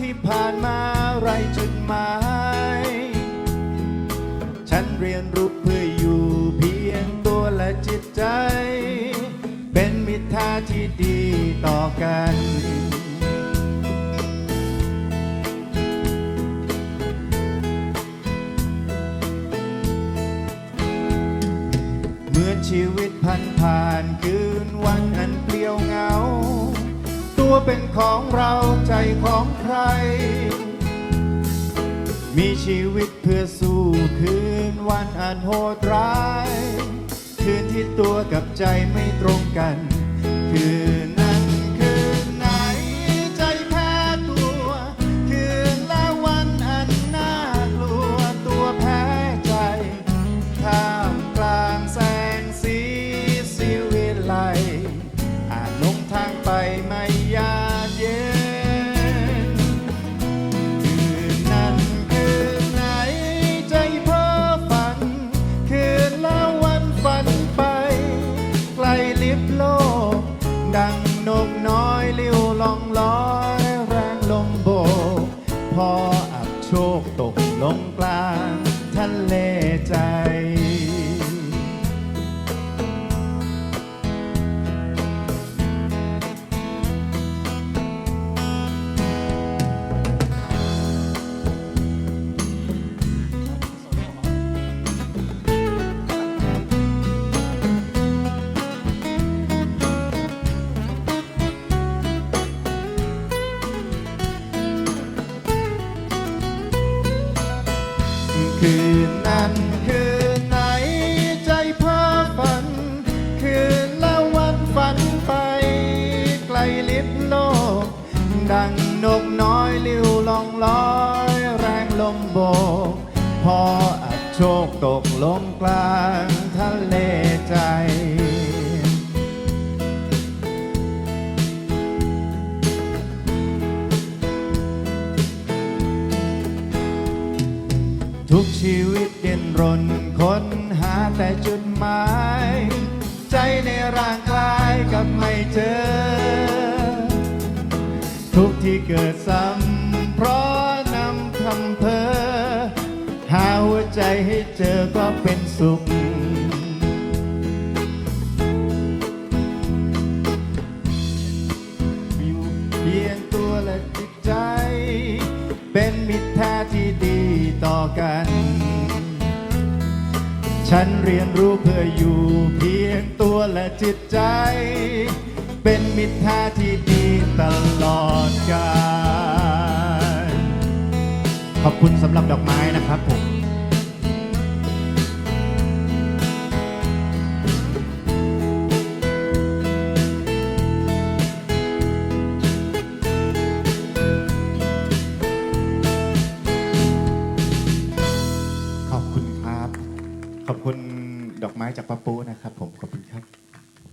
ที่ผ่านมาไรจุดหมาย ฉันเรียนรู้เพื่ออยู่เพียงตัวและจิตใจ เป็นมิตรท่าที่ดีต่อกันเหมือนชีวิตพันผ่านคืน ตัวเป็นของเราใจของใคร มีชีวิตเพื่อสู้คืนวันอันโหดร้าย คืนที่ตัวกับใจไม่ตรงกัน คืน พออับโชคตกลงก ตกลงกลางทะเลใจ ทุกชีวิตเดินรนค้นหาแต่จุดหมาย ใจในร่างกายกับไม่เจอ ทุกที่เกิดซ้ำ วใจให้เจอก็เป็นสุข อยู่เพียงตัวและจิตใจ เป็นมิตรแท้ที่ดีต่อกัน ฉันเรียนรู้เพื่ออยู่เพียงตัวและจิตใจ เป็นมิตรแท้ที่ดีตลอดกาลขอบคุณสำหรับดอกไม้นะครับผม คุณดอกไม้จากป้าปูนะครับผมขอบคุณครับ